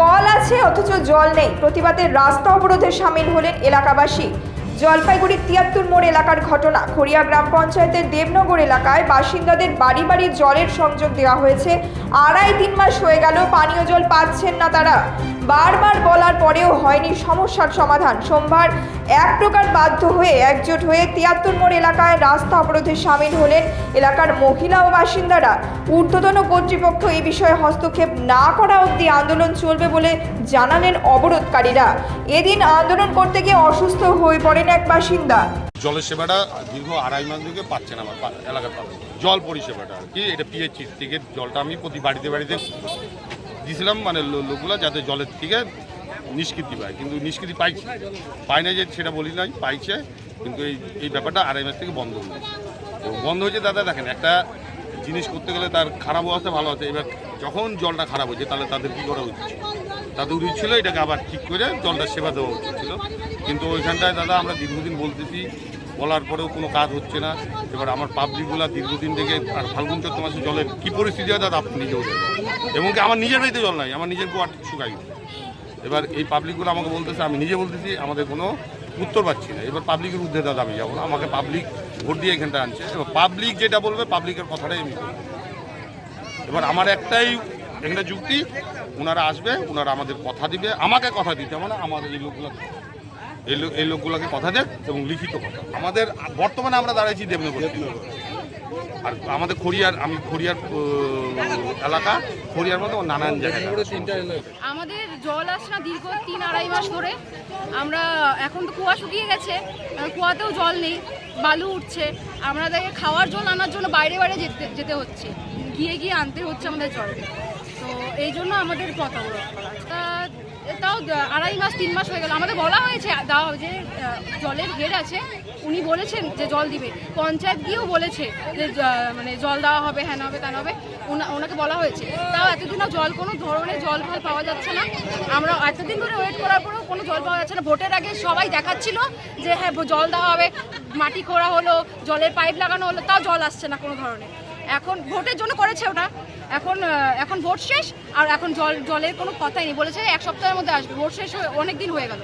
Call আছে, অথচ জল নেই। প্রতিবাদের রাস্তা অবরোধে সামিল হলেন এলাকাবাসী। জলপাইগুড়ি তিয়াত্তর মোড় এলাকার ঘটনা। খড়িয়া গ্রাম পঞ্চায়েতের দেবনগর এলাকায় বাসিন্দাদের বাড়ি বাড়ি জলের সংযোগ দেওয়া হয়েছে। আড়াই তিন মাস হয়ে গেল, পানীয় জল পাচ্ছেন না তারা। বারবার বলার পরেও হয়নি সমস্যার সমাধান। সোমবার এক প্রকার বাধ্য হয়ে একজোট হয়ে তিয়াত্তর মোড় এলাকায় রাস্তা অবরোধে সামিল হলেন এলাকার মহিলা ও বাসিন্দারা। ঊর্ধ্বতন কর্তৃপক্ষ এ বিষয়ে হস্তক্ষেপ না করা অবধি আন্দোলন চলবে বলে জানালেন অবরোধকারীরা। এদিন আন্দোলন করতে গিয়ে অসুস্থ হয়ে পড়েন এক বাসিন্দা। জলের সেবাটা দীর্ঘ আড়াই মাস থেকে পাচ্ছে না আমার এলাকার জল পরিষেবাটা কি, এটা পিএইচি থেকে জলটা আমি প্রতি বাড়িতে বাড়িতে দিয়েছিলাম মানে লোকগুলো যাতে জলের থেকে নিষ্কৃতি পায়। কিন্তু নিষ্কৃতি পাইছে। পায় না যে সেটা বলি নাই, পাইছে, কিন্তু এই এই ব্যাপারটা আড়াই মাস থেকে বন্ধ হয়েছে বন্ধ হয়েছে, দাদা দেখেন, একটা জিনিস করতে গেলে তার খারাপ অবস্থা ভালো আছে। এবার যখন জলটা খারাপ হয়েছে, তাহলে তাদের কী করা উচিত তাদের উচিত ছিল এটাকে আবার ঠিক করে জলটা সেবা দেওয়া উচিত ছিল। কিন্তু ওইখানটায় দাদা আমরা দীর্ঘদিন বলতেছি বলার পরেও কোনো কাজ হচ্ছে না। এবার আমার পাবলিকগুলো দীর্ঘদিন থেকে আর ফাল্গুন চৈত্র মাসে জলের কী পরিস্থিতি হয় দাদা আপনি নিজেও এবং কি আমার নিজের বাড়িতে জল নাই, আমার নিজের গোয়ার শুকাই এবার এই পাবলিকগুলো আমাকে বলতেছে, আমি নিজে বলতেছি, আমাদের কোনো উত্তর পাচ্ছি না। এবার পাবলিকের উদ্যোগে দাদা, আমি যাব আমাকে পাবলিক ভোট দিয়ে এখানটা আনছে। এবার পাবলিক যেটা বলবে, পাবলিকের কথাটাই আমি এবার আমার একটাই এখানে যুক্তি, ওনারা আসবে, ওনারা আমাদের কথা দিবে, আমাকে কথা দিতে হবে না, আমাদের এই লোকগুলো এই লোক এই লোকগুলোকে কথা দেখ এবং লিখিত কথা। আমাদের বর্তমানে আমরা দাঁড়াইছি দেবনগর আর আমাদের খড়িয়ার আমি খড়িয়ার এলাকা খড়িয়ার মধ্যে নানান জায়গায় আমাদের জল আসে না দীর্ঘ তিন আড়াই মাস ধরে। আমরা এখন তো কুয়া শুকিয়ে গেছে কুয়াতেও জল নেই বালু উঠছে। আমাদেরকে খাওয়ার জল আনার জন্য বাইরে বাইরে যেতে যেতে হচ্ছে। গিয়ে গিয়ে আনতে হচ্ছে আমাদের জল। এই জন্য আমাদের করা তা, তাও আড়াই মাস, তিন মাস হয়ে গেল। আমাদের বলা হয়েছে দেওয়া যে জলের হেড আছে, উনি বলেছেন যে জল দিবে। পঞ্চায়েত গিয়েও বলেছে যে মানে জল দেওয়া হবে হ্যান হবে ত্যান হবে ওনা- ওনাকে বলা হয়েছে। তাও এতদিনও জল, কোনো ধরনের জল ফল পাওয়া যাচ্ছে না। আমরা এতদিন ধরে ওয়েট করার পরেও কোনো জল পাওয়া যাচ্ছে না। ভোটের আগে সবাই দেখাচ্ছিল যে হ্যাঁ জল দেওয়া হবে, মাটি খোঁড়া হলো, জলের পাইপ লাগানো হলো, তাও জল আসছে না কোনো ধরনের। এখন ভোটের জন্য করেছে ওটা এখন এখন ভোট শেষ আর এখন জল জলের কোনো কথাই নেই। বলেছে এক সপ্তাহের মধ্যে আসবে। ভোট শেষ হয়ে অনেক দিন হয়ে গেল।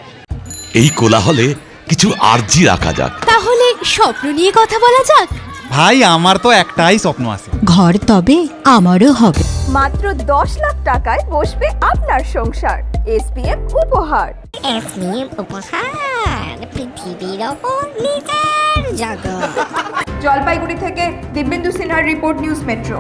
এই কোলাহলে কিছু আরজি রাখা যাক। তাহলে স্বপ্ন নিয়ে কথা বলা যাক। ভাই আমার তো একটাই স্বপ্ন আছে। ঘর তবে আমারও হবে। মাত্র দশ লাখ টাকায় বসবে আপনার সংসার। এসপিএম উপহার। এসপিএম উপহার পৃথিবীর ওপর নিজের জগৎ। জলপাইগুড়ি থেকে দিব্যেন্দু সিনহার রিপোর্ট নিউজ মেট্রো।